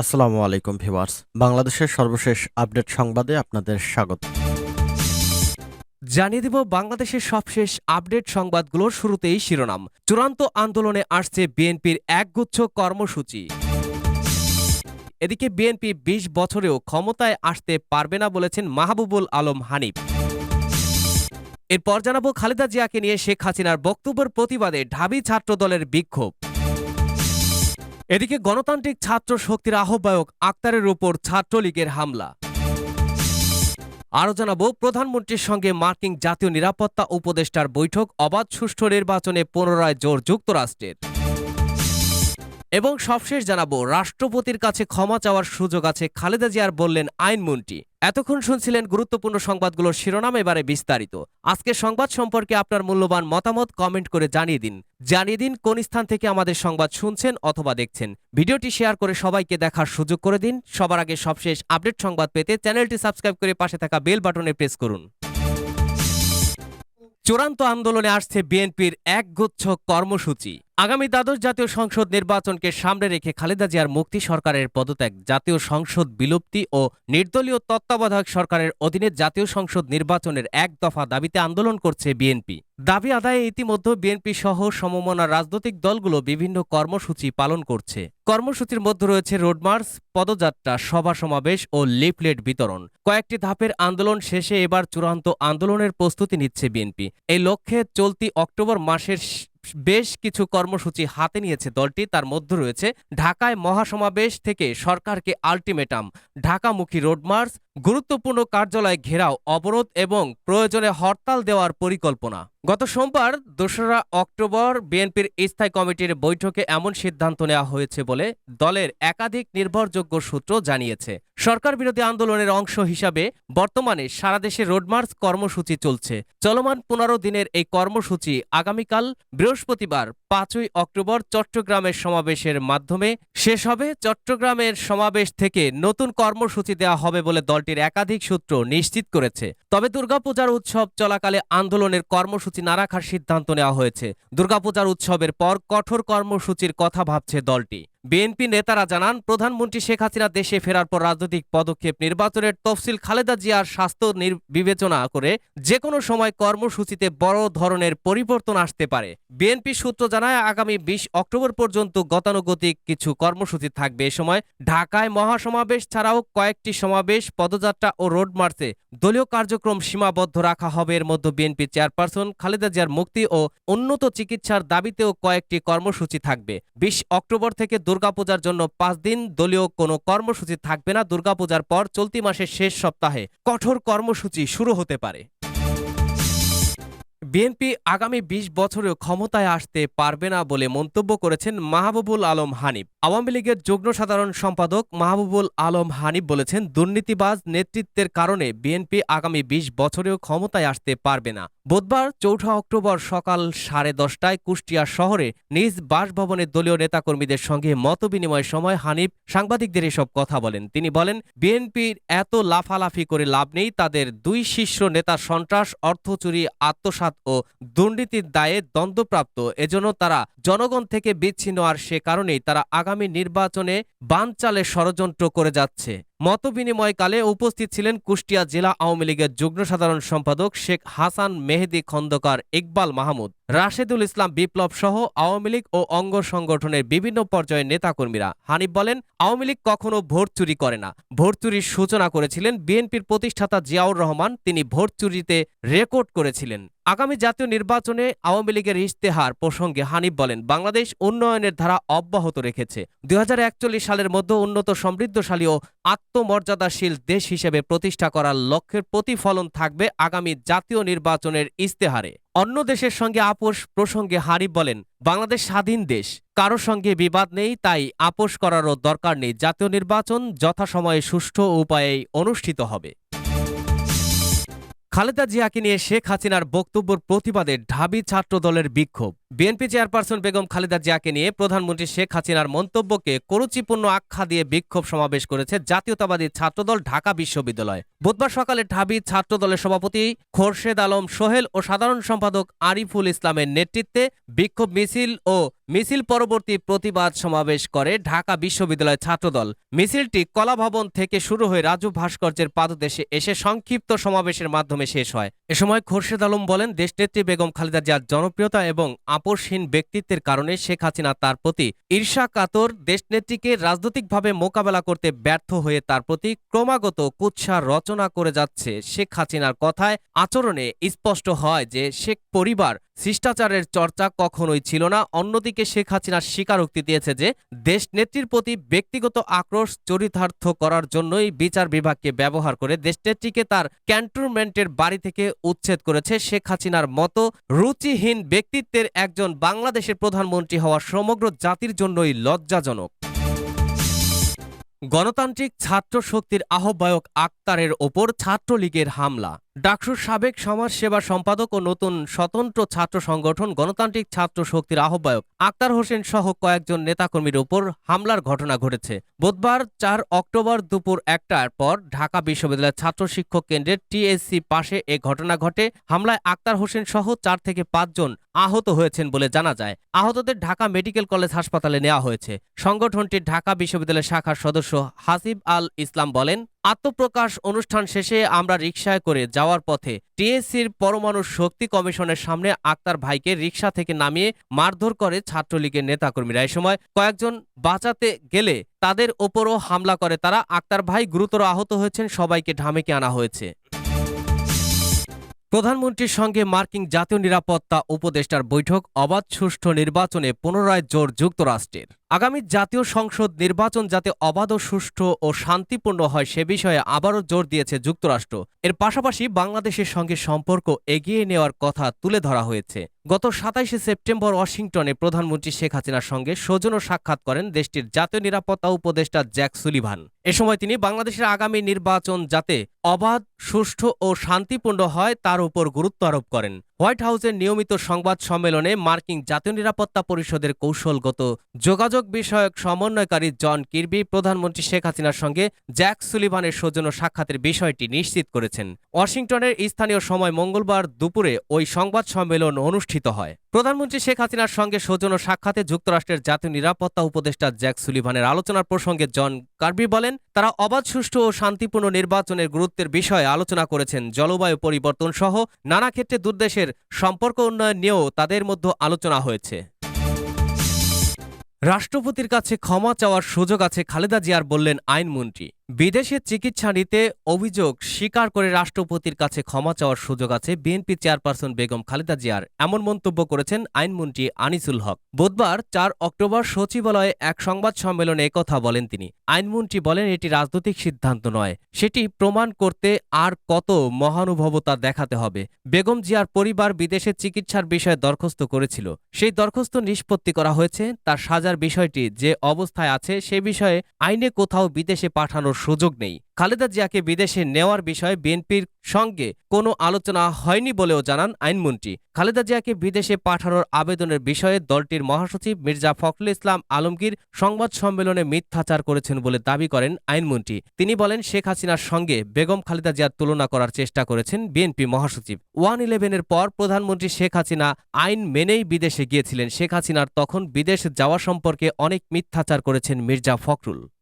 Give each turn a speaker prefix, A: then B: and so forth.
A: আসসালামু আলাইকুম ভিউয়ার্স। বাংলাদেশের সর্বশেষ আপডেট সংবাদে আপনাদের স্বাগত।
B: জানিয়ে দিব বাংলাদেশের সবশেষ আপডেট সংবাদগুলোর শুরুতেই শিরোনাম। চূড়ান্ত আন্দোলনে আসছে বিএনপির একগুচ্ছ কর্মসূচি। এদিকে বিএনপি ২০ বছরেও ক্ষমতায় আসতে পারবে না বলেছেন মাহবুবুল আলম হানিফ। এরপর জানাব খালেদা জিয়াকে নিয়ে শেখ হাসিনার বক্তব্যের প্রতিবাদে ঢাবি ছাত্র দলের বিক্ষোভ। এদিকে গণতান্ত্রিক ছাত্র শক্তির আহ্বায়ক আক্তারের উপর ছাত্রলীগের হামলা। আরও জানাব, প্রধানমন্ত্রীর সঙ্গে মার্কিন জাতীয় নিরাপত্তা উপদেষ্টার বৈঠক, অবাধ সুষ্ঠু নির্বাচনে পুনরায় জোর যুক্তরাষ্ট্রের। এবং সবশেষ জানাব, রাষ্ট্রপতির কাছে ক্ষমা চাওয়ার সুযোগ আছে খালেদা জিয়ার বললেন আইনমন্ত্রী এতক্ষণ শুনছিলেন গুরুত্বপূর্ণ সংবাদগুলোর শিরোনাম এবারে বিস্তারিত। আজকের সংবাদ সম্পর্কে আপনার মূল্যবান মতামত কমেন্ট করে জানিয়ে দিন। জানিয়ে দিন কোন স্থান থেকে আমাদের সংবাদ শুনছেন অথবা দেখছেন। ভিডিওটি শেয়ার করে সবাইকে দেখার সুযোগ করে দিন। সবার আগে সবশেষ আপডেট সংবাদ পেতে চ্যানেলটি সাবস্ক্রাইব করে পাশে থাকা বেল বাটনে প্রেস করুন। চূড়ান্ত আন্দোলনে আসছে বিএনপির একগুচ্ছ কর্মসূচি। আগামী দ্বাদশ জাতীয় সংসদ নির্বাচনকে সামনে রেখে খালেদা জিয়ার মুক্তি সরকারের পদত্যাগ, জাতীয় সংসদ বিলুপ্তি ও নির্দলীয় তত্ত্বাবধায়ক সরকারের অধীনে জাতীয় সংসদ নির্বাচনের এক দফা দাবিতে আন্দোলন করছে বিএনপি। দাবি আদায়ে ইতিমধ্যে বিএনপি সহ সমমনা রাজনৈতিক দলগুলো বিভিন্ন কর্মসূচি পালন করছে। কর্মসূচির মধ্যে রয়েছে রোডমার্চ পদযাত্রা, সভা সমাবেশ ও লিফলেট বিতরণ। কয়েকটি ধাপের আন্দোলন শেষে এবার চূড়ান্ত আন্দোলনের প্রস্তুতি নিচ্ছে বিএনপি। এই লক্ষ্যে চলতি অক্টোবর মাসের বেশ কিছু কর্মসূচি হাতে নিয়েছে দলটি। তার মধ্যে রয়েছে ঢাকায় মহাসমাবেশ থেকে সরকারকে আলটিমেটাম, ঢাকামুখী রোডমার্চ গুরুত্বপূর্ণ কার্যালয় ঘেরাও, অবরোধ এবং প্রয়োজনে হরতাল দেওয়ার পরিকল্পনা। গত সোমবার দোসরা অক্টোবর বিএনপির স্থায়ী কমিটির বৈঠকে এমন সিদ্ধান্ত নেওয়া হয়েছে বলে দলের একাধিক নির্ভরযোগ্য সূত্র জানিয়েছে। সরকার বিরোধী আন্দোলনের অংশ হিসাবে বর্তমানে সারা দেশে রোডমার্চ কর্মসূচি চলছে। চলমান পনেরো দিনের এই কর্মসূচি আগামীকাল বৃহস্পতিবার পাঁচই অক্টোবর চট্টগ্রামের সমাবেশের মাধ্যমে শেষ হবে। চট্টগ্রামের সমাবেশ থেকে নতুন কর্মসূচি দেওয়া হবে বলে দলটির একাধিক সূত্র নিশ্চিত করেছে। তবে দুর্গাপূজার উৎসব চলাকালে আন্দোলনের কর্মসূচি না রাখার সিদ্ধান্ত নেওয়া হয়েছে। দুর্গাপূজার উৎসবের পর কঠোর কর্মসূচির কথা ভাবছে দলটি। বিএনপি নেতারা জানান, প্রধানমন্ত্রী শেখ হাসিনা দেশে ফেরার পর রাজনৈতিক পদক্ষেপ নির্বাচনের তফসিল খালেদা জিয়ার স্বাস্থ্য বিবেচনা করে যে কোনো সময় কর্মসূচিতে বড় ধরনের পরিবর্তন আসতে পারে। বিএনপি সূত্র জানায়, আগামী বিশ অক্টোবর পর্যন্ত গতানুগতিক কিছু কর্মসূচি থাকবে। এ সময় ঢাকায় মহাসমাবেশ ছাড়াও কয়েকটি সমাবেশ, পদযাত্রা ও রোড মার্চে দলীয় কার্যক্রম সীমাবদ্ধ রাখা হবে। এর মধ্যে বিএনপি চেয়ারপারসন খালেদা জিয়ার মুক্তি ও উন্নত চিকিৎসার দাবিতেও কয়েকটি কর্মসূচি থাকবে। বিশ অক্টোবর থেকে দুর্গাপূজার জন্য পাঁচ দিন দলীয় কোনো কর্মসূচি থাকবে না। দুর্গাপূজার পর চলতি মাসের শেষ সপ্তাহে কঠোর কর্মসূচি শুরু হতে পারে। বিএনপি আগামী ২০ বছরেও ক্ষমতায় আসতে পারবে না বলে মন্তব্য করেছেন মাহবুবুল আলম হানিফ। আওয়ামী লীগের যুগ্ম সাধারণ সম্পাদক মাহবুবুল আলম হানিফ বলেছেন, দুর্নীতিবাজ নেতৃত্বের কারণে বিএনপি আগামী ২০ বছরেও ক্ষমতায় আসতে পারবে না। বুধবার চৌঠা অক্টোবর সকাল সাড়ে দশটায় কুষ্টিয়া শহরে নিজ বাসভবনে দলীয় নেতাকর্মীদের সঙ্গে মতবিনিময় সময় হানিফ সাংবাদিকদের এসব কথা বলেন। তিনি বলেন, বিএনপির এত লাফালাফি করে লাভ নেই, তাদের দুই শীর্ষ নেতা সন্ত্রাস, অর্থ চুরি আত্মসাত ও দুর্নীতির দায়ে দ্বন্দ্বপ্রাপ্ত। এজন্য তারা জনগণ থেকে বিচ্ছিন্ন, আর সে কারণেই তারা আগামী নির্বাচনে বানচালে ষড়যন্ত্র করে যাচ্ছে। মতবিনিময়কালে উপস্থিত ছিলেন কুষ্টিয়া জেলা আওয়ামী লীগের যুগ্ম সাধারণ সম্পাদক শেখ হাসান মেহেদি খন্দকার ইকবাল মাহমুদ, রাশেদুল ইসলাম বিপ্লব সহ আওয়ামী লীগ ও অঙ্গ সংগঠনের বিভিন্ন পর্যায়ের নেতাকর্মীরা। হানিফ বলেন, আওয়ামী লীগ কখনো ভোট চুরি করে না। ভোট চুরির সূচনা করেছিলেন বিএনপির প্রতিষ্ঠাতা জিয়াউর রহমান, তিনি ভোট চুরিতে রেকর্ড করেছিলেন। আগামী জাতীয় নির্বাচনে আওয়ামী লীগের ইশতেহার প্রসঙ্গে হানিফ বলেন, বাংলাদেশ উন্নয়নের ধারা অব্যাহত রেখেছে। দু হাজার একচল্লিশ সালের মধ্যে উন্নত, সমৃদ্ধশালী ও আত্মমর্যাদাশীল দেশ হিসেবে প্রতিষ্ঠা করার লক্ষ্যের প্রতিফলন থাকবে আগামী জাতীয় নির্বাচনের ইশতেহারে। অন্য দেশের সঙ্গে আপোষ প্রসঙ্গে হারিফ বলেন, বাংলাদেশ স্বাধীন দেশ, কারও সঙ্গে বিবাদ নেই, তাই আপোষ করারও দরকার নেই। জাতীয় নির্বাচন যথাসময়ে সুষ্ঠু উপায়েই অনুষ্ঠিত হবে। খালেদা জিয়াকে নিয়ে শেখ হাসিনার বক্তব্যের প্রতিবাদে ঢাবি ছাত্র দলের বিক্ষোভ। বিএনপি চেয়ারপারসন বেগম খালেদা জিয়াকে নিয়ে প্রধানমন্ত্রী শেখ হাসিনার মন্তব্যকে করুচিপূর্ণ আখ্যা দিয়ে বিক্ষোভ সমাবেশ করেছে জাতীয়তাবাদী ছাত্রদল ঢাকা বিশ্ববিদ্যালয়। বুধবার সকালে ঢাবি ছাত্রদলের সভাপতি খোরশেদ আলম সোহেল ও সাধারণ সম্পাদক আরিফুল ইসলামের নেতৃত্বে বিক্ষোভ মিছিল ও মিছিল পরবর্তী প্রতিবাদ সমাবেশ করে ঢাকা বিশ্ববিদ্যালয় ছাত্রদল। মিছিলটি কলাভবন থেকে শুরু হয়ে রাজু ভাস্কর্যের পাদদেশে এসে সংক্ষিপ্ত সমাবেশের মাধ্যমে শেষ হয়। এ সময় খোরশেদ আলম বলেন, দেশনেত্রী বেগম খালেদা জিয়ার জনপ্রিয়তা এবং আপোষহীন ব্যক্তিত্বের কারণে শেখ হাসিনা তার প্রতি ঈর্ষা, কাতর, দেশনেত্রীকে রাজনৈতিকভাবে মোকাবেলা করতে ব্যর্থ হয়ে তার প্রতি ক্রমাগত কুৎসা রচনা করে যাচ্ছে শেখ হাসিনার কথায় আচরণে স্পষ্ট হয় যে শেখ পরিবার শিষ্টাচারের চর্চা কখনোই ছিল না। অন্যদিকে শেখ হাসিনার স্বীকারোক্তি দিয়েছে যে দেশ নেত্রীর প্রতি ব্যক্তিগত আক্রোশ চরিতার্থ করার জন্যই বিচার বিভাগকে ব্যবহার করে দেশনেত্রীকে তার ক্যান্টনমেন্টের বাড়ি থেকে উচ্ছেদ করেছে শেখ হাসিনার মতো রুচিহীন ব্যক্তিত্বের একজন বাংলাদেশের প্রধানমন্ত্রী হওয়া সমগ্র জাতির জন্যই লজ্জাজনক। গণতান্ত্রিক ছাত্র শক্তির আহ্বায়ক আক্তারের ওপর ছাত্রলীগের হামলা। ডাকসুর সাবেক সমাজ সেবা সম্পাদক ও নতুন স্বতন্ত্র ছাত্র সংগঠন গণতান্ত্রিক ছাত্র শক্তির আহ্বায়ক আক্তার হোসেন সহ কয়েকজন নেতাকর্মীর ওপর হামলার ঘটনা ঘটেছে। বুধবার চার অক্টোবর দুপুর একটার পর ঢাকা বিশ্ববিদ্যালয়ের ছাত্র শিক্ষক কেন্দ্রের টিএসসি পাশে এ ঘটনা ঘটে। হামলায় আক্তার হোসেন সহ চার থেকে পাঁচজন আহত হয়েছেন বলে জানা যায়। আহতদের ঢাকা মেডিকেল কলেজ হাসপাতালে নেওয়া হয়েছে। সংগঠনটির ঢাকা বিশ্ববিদ্যালয় শাখার সদস্য হাসিব আল ইসলাম বলেন, আত্মপ্রকাশ অনুষ্ঠান শেষে আমরা রিকশায় করে যাওয়ার পথে টিএসসির পরমাণু শক্তি কমিশনের সামনে আক্তার ভাইকে রিকশা থেকে নামিয়ে মারধর করে ছাত্রলীগের নেতাকর্মীরা। এ সময় কয়েকজন বাঁচাতে গেলে তাদের ওপরও হামলা করে তারা। আক্তার ভাই গুরুতর আহত হয়েছেন, সবাইকে ঢামেকে আনা হয়েছে। প্রধানমন্ত্রীর সঙ্গে মার্কিন জাতীয় নিরাপত্তা উপদেষ্টার বৈঠক অবাধ সুষ্ঠু নির্বাচনে পুনরায় জোর যুক্তরাষ্ট্রের। আগামী জাতীয় সংসদ নির্বাচন যাতে অবাধ, সুষ্ঠু ও শান্তিপূর্ণ হয় সে বিষয়ে আবারও জোর দিয়েছে যুক্তরাষ্ট্র। এর পাশাপাশি বাংলাদেশের সঙ্গে সম্পর্ক এগিয়ে নেওয়ার কথা তুলে ধরা হয়েছে। গত সাতাইশে সেপ্টেম্বর ওয়াশিংটনে প্রধানমন্ত্রী শেখ হাসিনার সঙ্গে সৌজন্য সাক্ষাৎ করেন দেশটির জাতীয় নিরাপত্তা উপদেষ্টা জ্যাক সুলিভান। এ সময় তিনি বাংলাদেশের আগামী নির্বাচন যাতে অবাধ, সুষ্ঠু ও শান্তিপূর্ণ হয় তার উপর গুরুত্ব আরোপ করেন। হোয়াইট হাউসের নিয়মিত সংবাদ সম্মেলনে মার্কিন জাতীয় নিরাপত্তা পরিষদের কৌশলগত যোগাযোগ বিষয়ক সমন্বয়কারী জন কির্বি, প্রধানমন্ত্রী শেখ হাসিনার সঙ্গে জ্যাক সুলিভানের সৌজন্য সাক্ষাতের বিষয়টি নিশ্চিত করেছেন। ওয়াশিংটনের স্থানীয় সময় মঙ্গলবার দুপুরে ওই সংবাদ সম্মেলন অনুষ্ঠিত হয়। প্রধানমন্ত্রী শেখ হাসিনার সঙ্গে সৌজন্য সাক্ষাতে যুক্তরাষ্ট্রের জাতীয় নিরাপত্তা উপদেষ্টা জ্যাক সুলিভানের আলোচনার প্রসঙ্গে জন কার্বি বলেন, তারা অবাধ, সুষ্ঠু ও শান্তিপূর্ণ নির্বাচনের গুরুত্বের বিষয়ে আলোচনা করেছেন। জলবায়ু পরিবর্তন সহ নানা ক্ষেত্রে দুর্দেশের সম্পর্ক উন্নয়ন নিয়েও তাদের মধ্যে আলোচনা হয়েছে। রাষ্ট্রপতির কাছে ক্ষমা চাওয়ার সুযোগ আছে খালেদা জিয়ার বললেন আইনমন্ত্রী। বিদেশে চিকিৎসা নিতে অভিযোগ স্বীকার করে রাষ্ট্রপতির কাছে ক্ষমা চাওয়ার সুযোগ আছে বিএনপি চেয়ারপারসন বেগম খালেদা জিয়ার, এমন মন্তব্য করেছেন আইনমন্ত্রী আনিসুল হক। বুধবার চার অক্টোবর সচিবালয়ে এক সংবাদ সম্মেলনে একথা বলেন তিনি। আইনমন্ত্রী বলেন, এটি রাজনৈতিক সিদ্ধান্ত নয়, সেটি প্রমাণ করতে আর কত মহানুভবতা দেখাতে হবে। বেগম জিয়ার পরিবার বিদেশে চিকিৎসার বিষয়ে দরখাস্ত করেছিল। সেই দরখাস্ত নিষ্পত্তি করা হয়েছে, তার সাজার বিষয়টি যে অবস্থায় আছে সে বিষয়ে আইনে কোথাও বিদেশে পাঠানোর সুযোগ নেই। খালেদা জিয়াকে বিদেশে নেওয়ার বিষয়ে বিএনপির সঙ্গে কোনো আলোচনা হয়নি বলেও জানান আইনমন্ত্রী। খালেদা জিয়াকে বিদেশে পাঠানোর আবেদনের বিষয়ে দলটির মহাসচিব মির্জা ফখরুল ইসলাম আলমগীর সংবাদ সম্মেলনে মিথ্যাচার করেছেন বলে দাবি করেন আইনমন্ত্রী। তিনি বলেন, শেখ হাসিনার সঙ্গে বেগম খালেদা জিয়ার তুলনা করার চেষ্টা করেছেন বিএনপি মহাসচিব। ওয়ান ইলেভেনের পর প্রধানমন্ত্রী শেখ হাসিনা আইন মেনেই বিদেশে গিয়েছিলেন। শেখ হাসিনার তখন বিদেশ যাওয়া সম্পর্কে অনেক মিথ্যাচার করেছেন মির্জা ফখরুল।